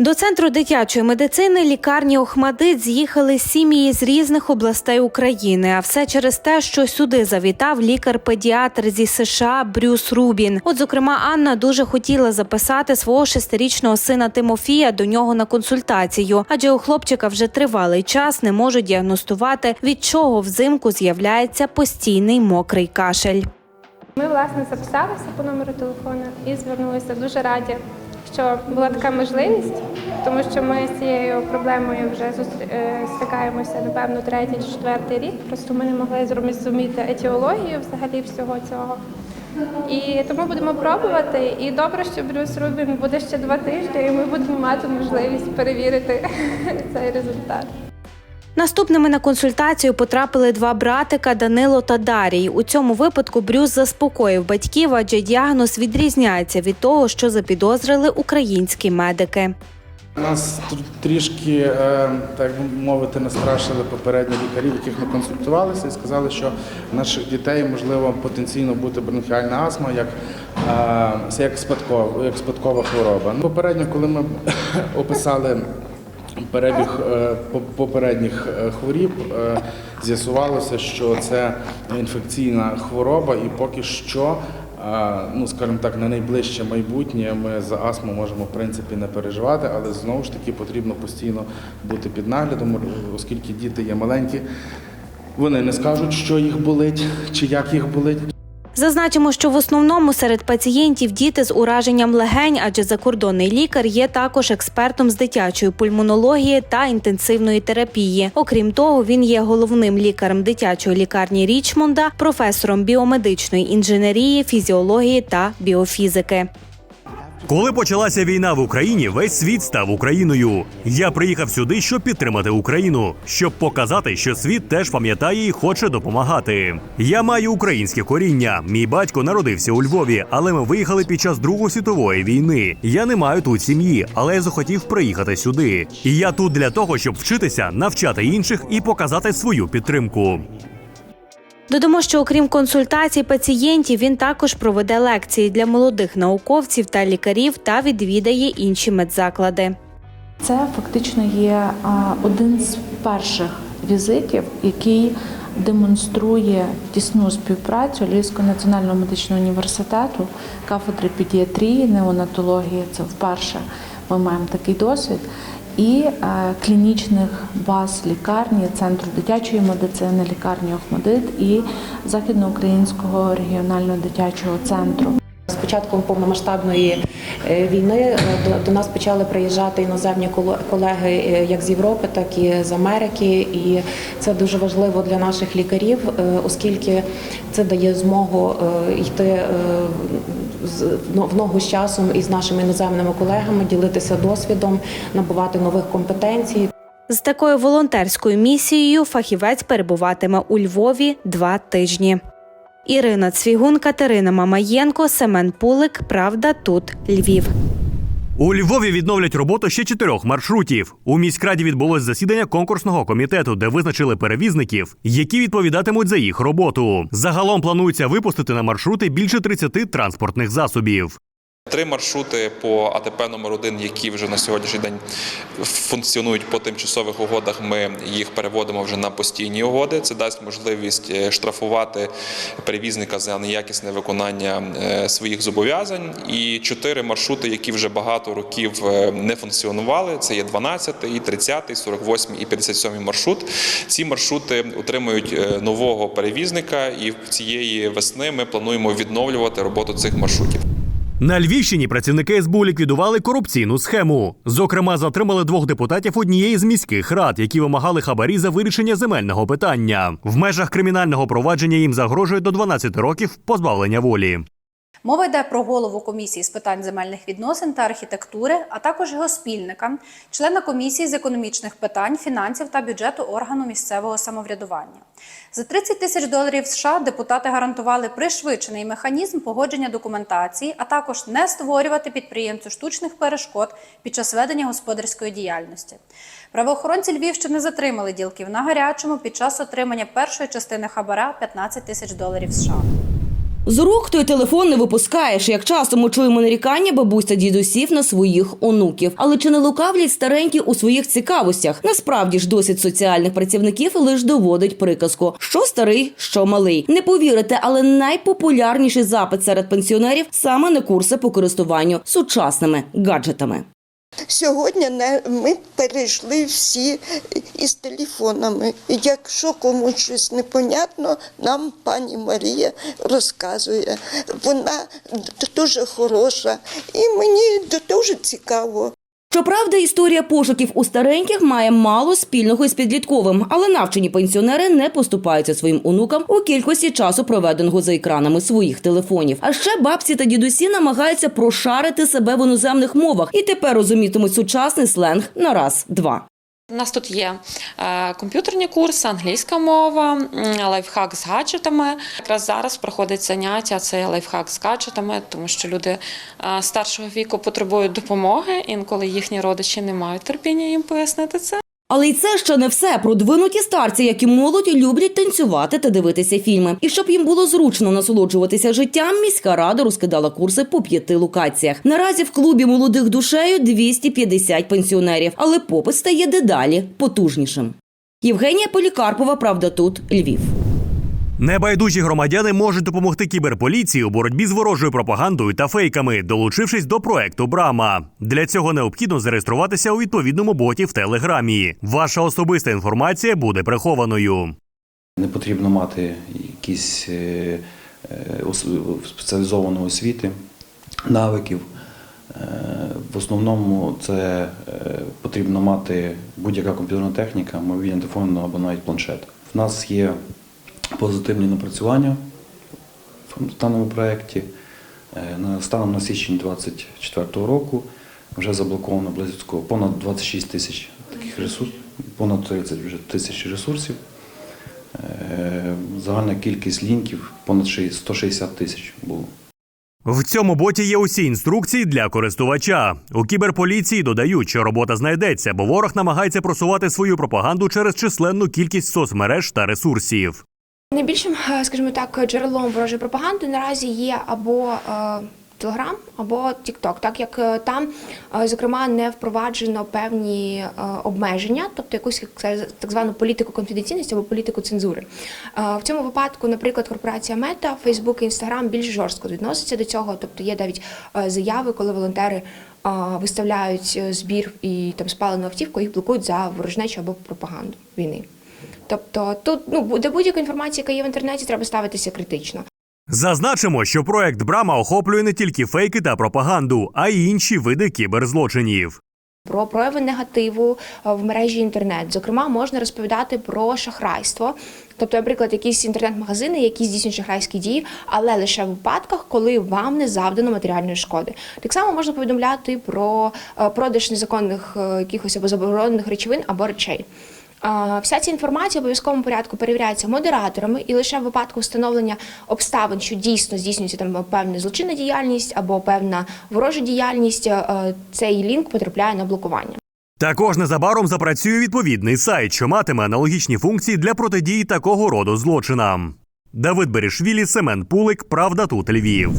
До центру дитячої медицини лікарні Охмадит з'їхали сім'ї з різних областей України. А все через те, що сюди завітав лікар-педіатр зі США Брюс Рубін. От, зокрема, Анна дуже хотіла записати свого шестирічного сина Тимофія до нього на консультацію, адже у хлопчика вже тривалий час не можуть діагностувати, від чого взимку з'являється постійний мокрий кашель. Ми власне записалися по номеру телефону і звернулися дуже раді, що була така можливість, тому що ми з цією проблемою вже е, стикаємося напевно третій чи четвертий рік. Просто ми не могли зрозуміти етіологію взагалі всього цього. І тому будемо пробувати. І добре, що Брюс Рубін буде ще два тижні, і ми будемо мати можливість перевірити цей результат. Наступними на консультацію потрапили два братика Данило та Дарій. У цьому випадку Брюс заспокоїв батьків, адже діагноз відрізняється від того, що запідозрили українські медики. Нас трішки, е, так би мовити, настрашили попередні лікарі, яких ми консультувалися, і сказали, що наших дітей можливо потенційно бути бронхіальна астма як, е, як, спадкова, як спадкова хвороба. Попередньо, коли ми описали перебіг е, попередніх е, хворіб, е, з'ясувалося, що це інфекційна хвороба, і поки що. Ну, скажімо так, на найближче майбутнє ми за астму можемо в принципі не переживати, але знову ж таки потрібно постійно бути під наглядом, оскільки діти є маленькі. Вони не скажуть, що їх болить чи як їх болить. Зазначимо, що в основному серед пацієнтів діти з ураженням легень, адже закордонний лікар є також експертом з дитячої пульмонології та інтенсивної терапії. Окрім того, він є головним лікарем дитячої лікарні Річмонда, професором біомедичної інженерії, фізіології та біофізики. Коли почалася війна в Україні, весь світ став Україною. Я приїхав сюди, щоб підтримати Україну, щоб показати, що світ теж пам'ятає і хоче допомагати. Я маю українське коріння. Мій батько народився у Львові, але ми виїхали під час Другої світової війни. Я не маю тут сім'ї, але я захотів приїхати сюди. І я тут для того, щоб вчитися, навчати інших і показати свою підтримку. Додамо, що окрім консультацій пацієнтів, він також проведе лекції для молодих науковців та лікарів та відвідає інші медзаклади. Це фактично є один з перших візитів, який демонструє тісну співпрацю Львівського національного медичного університету, кафедри педіатрії, неонатології. Це вперше ми маємо такий досвід. І е, клінічних баз лікарні, центру дитячої медицини, лікарні Охмадит і західноукраїнського регіонального дитячого центру. З початком повномасштабної е, війни е, до, нас почали приїжджати іноземні колеги як з Європи, так і з Америки. І це дуже важливо для наших лікарів, оскільки це дає змогу йти в ногу з часом із нашими іноземними колегами, ділитися досвідом, набувати нових компетенцій. З такою волонтерською місією фахівець перебуватиме у Львові два тижні. Ірина Цвігун, Катерина Мамаєнко, Семен Пулик. Правда, тут Львів. У Львові відновлять роботу ще чотирьох маршрутів. У міськраді відбулось засідання конкурсного комітету, де визначили перевізників, які відповідатимуть за їх роботу. Загалом планується випустити на маршрути більше 30 транспортних засобів. Три маршрути по АТП номер 1 які вже на сьогоднішній день функціонують по тимчасових угодах. Ми їх переводимо вже на постійні угоди. Це дасть можливість е, штрафувати перевізника за неякісне виконання е, своїх зобов'язань. І чотири маршрути, які вже багато років е, не функціонували. Це є 12, 30, 48 і 57 маршрут. Ці маршрути отримують нового перевізника, і цієї весни ми плануємо відновлювати роботу цих маршрутів. На Львівщині працівники СБУ ліквідували корупційну схему. Зокрема, затримали двох депутатів однієї з міських рад, які вимагали хабарі за вирішення земельного питання. В межах кримінального провадження їм загрожує до 12 років позбавлення волі. Мова йде про голову комісії з питань земельних відносин та архітектури, а також його спільника, члена комісії з економічних питань, фінансів та бюджету органу місцевого самоврядування. За 30 тисяч доларів США депутати гарантували пришвидшений механізм погодження документації, а також не створювати підприємцю штучних перешкод під час ведення господарської діяльності. Правоохоронці Львівщини затримали ділків на гарячому під час отримання першої частини хабара 15 тисяч доларів США. З рук той телефон не випускаєш. Як часто ми чуємо нарікання бабусь та дідусів на своїх онуків. Але чи не лукавлять старенькі у своїх цікавостях? Насправді ж досвід соціальних працівників лише доводить приказку: що старий, що малий. Не повірите, але найпопулярніший запит серед пенсіонерів саме на курси по користуванню сучасними гаджетами. Сьогодні ми перейшли всі із телефонами. Якщо комусь щось непонятно, нам пані Марія розказує. Вона дуже хороша і мені дуже цікаво. Щоправда, історія пошуків у стареньких має мало спільного із підлітковим, але навчені пенсіонери не поступаються своїм онукам у кількості часу, проведеного за екранами своїх телефонів. А ще бабці та дідусі намагаються прошарити себе в іноземних мовах і тепер розумітимуть сучасний сленг на раз, два. У нас тут є е, комп'ютерні курси, англійська мова, лайфхак з гаджетами. Якраз зараз проходить заняття це лайфхак з гаджетами, тому що люди е, старшого віку потребують допомоги. Інколи їхні родичі не мають терпіння їм пояснити це. Але й це ще не все. Продвинуті старці, як і молодь, люблять танцювати та дивитися фільми. І щоб їм було зручно насолоджуватися життям, міська рада розкидала курси по п'яти локаціях. Наразі в клубі молодих душею 250 пенсіонерів, але попит стає дедалі потужнішим. Євгенія Полікарпова, правда, тут Львів. Небайдужі громадяни можуть допомогти кіберполіції у боротьбі з ворожою пропагандою та фейками, долучившись до проекту Брама. Для цього необхідно зареєструватися у відповідному боті в Телеграмі. Ваша особиста інформація буде прихованою. Не потрібно мати якісь е, е, спеціалізованої освіти, навиків. Е, В основному це потрібно мати будь-яка комп'ютерна техніка, мобільний телефон або навіть планшет. В нас є позитивні напрацювання в даному проєкті. Е, Станом на січень 2024 року вже заблоковано близько понад 26 тисяч таких ресурсів, понад 30 вже тисяч ресурсів. Е, Загальна кількість лінків понад 160 тисяч було. В цьому боті є усі інструкції для користувача. У кіберполіції додають, що робота знайдеться, бо ворог намагається просувати свою пропаганду через численну кількість соцмереж та ресурсів. Найбільшим, е, скажімо так, джерелом ворожої пропаганди наразі є або Телеграм, або Тікток, так як е, там, е, зокрема, не впроваджено певні обмеження, тобто якусь як так звану політику конфіденційності або політику цензури. В цьому випадку, наприклад, корпорація Мета, Фейсбук і Інстаграм більш жорстко відносяться до цього, тобто є навіть заяви, коли волонтери виставляють збір і там спалену автівку, їх блокують за ворожнечу або пропаганду війни. Тобто тут ну до будь-якої інформації, яка є в інтернеті, треба ставитися критично. Зазначимо, що проект Брама охоплює не тільки фейки та пропаганду, а й інші види кіберзлочинів. Про прояви негативу е, в мережі інтернет. Зокрема, можна розповідати про шахрайство. Тобто, наприклад, якісь інтернет-магазини, які здійснюють шахрайські дії, але лише в випадках, коли вам не завдано матеріальної шкоди. Так само можна повідомляти про е, продаж незаконних е, якихось або заборонених речовин або речей. Вся ця інформація в обов'язковому порядку перевіряється модераторами, і лише в випадку встановлення обставин, що дійсно здійснюється там певна злочинна діяльність або певна ворожа діяльність, е, цей лінк потрапляє на блокування. Також незабаром запрацює відповідний сайт, що матиме аналогічні функції для протидії такого роду злочинам. Давид Берішвілі, Семен Пулик, Правда тут Львів.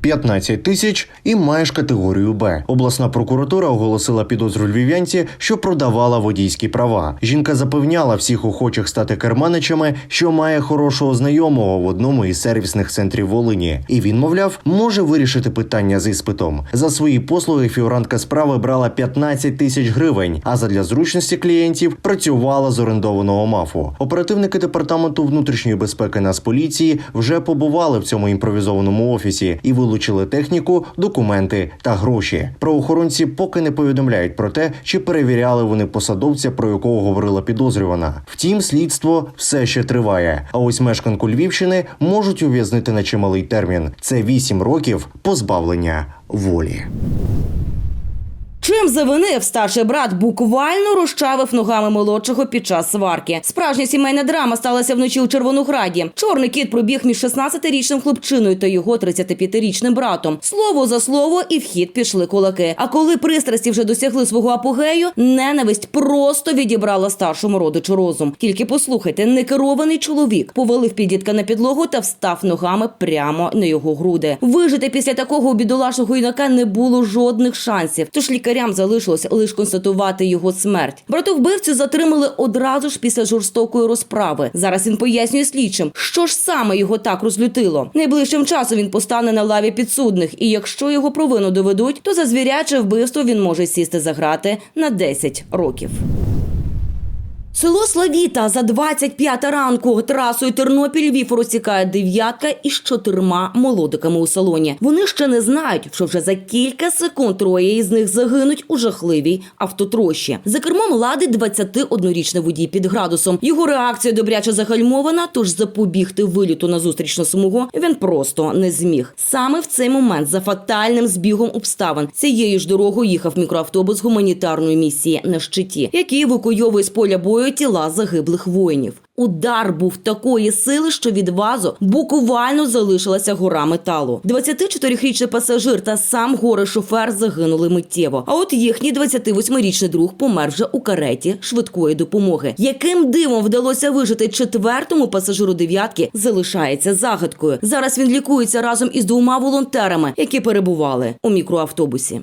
15 тисяч і маєш категорію Б. Обласна прокуратура оголосила підозру львів'янці, що продавала водійські права. Жінка запевняла всіх охочих стати керманичами, що має хорошого знайомого в одному із сервісних центрів Волині. І він, мовляв, може вирішити питання з іспитом. За свої послуги фігурантка справи брала 15 тисяч гривень, а задля зручності клієнтів працювала з орендованого мафу. Оперативники департаменту внутрішньої безпеки Нацполіції вже побували в цьому імпровізованому офісі і вилучили техніку, документи та гроші. Правоохоронці поки не повідомляють про те, чи перевіряли вони посадовця, про якого говорила підозрювана. Втім, слідство все ще триває. А ось мешканку Львівщини можуть ув'язнити на чималий термін. Це 8 років позбавлення волі. Чим завинив старший брат буквально розчавив ногами молодшого під час сварки. Справжня сімейна драма сталася вночі у Червонограді. Чорний кіт пробіг між 16-річним хлопчиною та його 35-річним братом. Слово за слово, і в хід пішли кулаки. А коли пристрасті вже досягли свого апогею, ненависть просто відібрала старшому родичу розум. Тільки послухайте, некерований чоловік повалив підлітка на підлогу та встав ногами прямо на його груди. Вижити після такого у бідолашного юнака не було жодних шансів. Тож лікарям залишилось лише констатувати його смерть. Брату вбивцю затримали одразу ж після жорстокої розправи. Зараз він пояснює слідчим, що ж саме його так розлютило. Найближчим часом він постане на лаві підсудних, і якщо його провину доведуть, то за звіряче вбивство він може сісти за грати на 10 років. Село Славіта за 25 ранку трасою Тернопіль-Львів розсікає дев'ятка із чотирма молодиками у салоні. Вони ще не знають, що вже за кілька секунд троє із них загинуть у жахливій автотрощі. За кермом лади 21-річний водій під градусом. Його реакція добряче загальмована, тож запобігти виліту на зустрічну смугу він просто не зміг. Саме в цей момент за фатальним збігом обставин цією ж дорогою їхав мікроавтобус гуманітарної місії на щиті, який евакуйовує з поля бою тіла загиблих воїнів. Удар був такої сили, що від вазу буквально залишилася гора металу. 24-річний пасажир та сам горе шофер загинули миттєво. А от їхній 28-річний друг помер вже у кареті швидкої допомоги. Яким дивом вдалося вижити четвертому пасажиру дев'ятки, залишається загадкою. Зараз він лікується разом із двома волонтерами, які перебували у мікроавтобусі.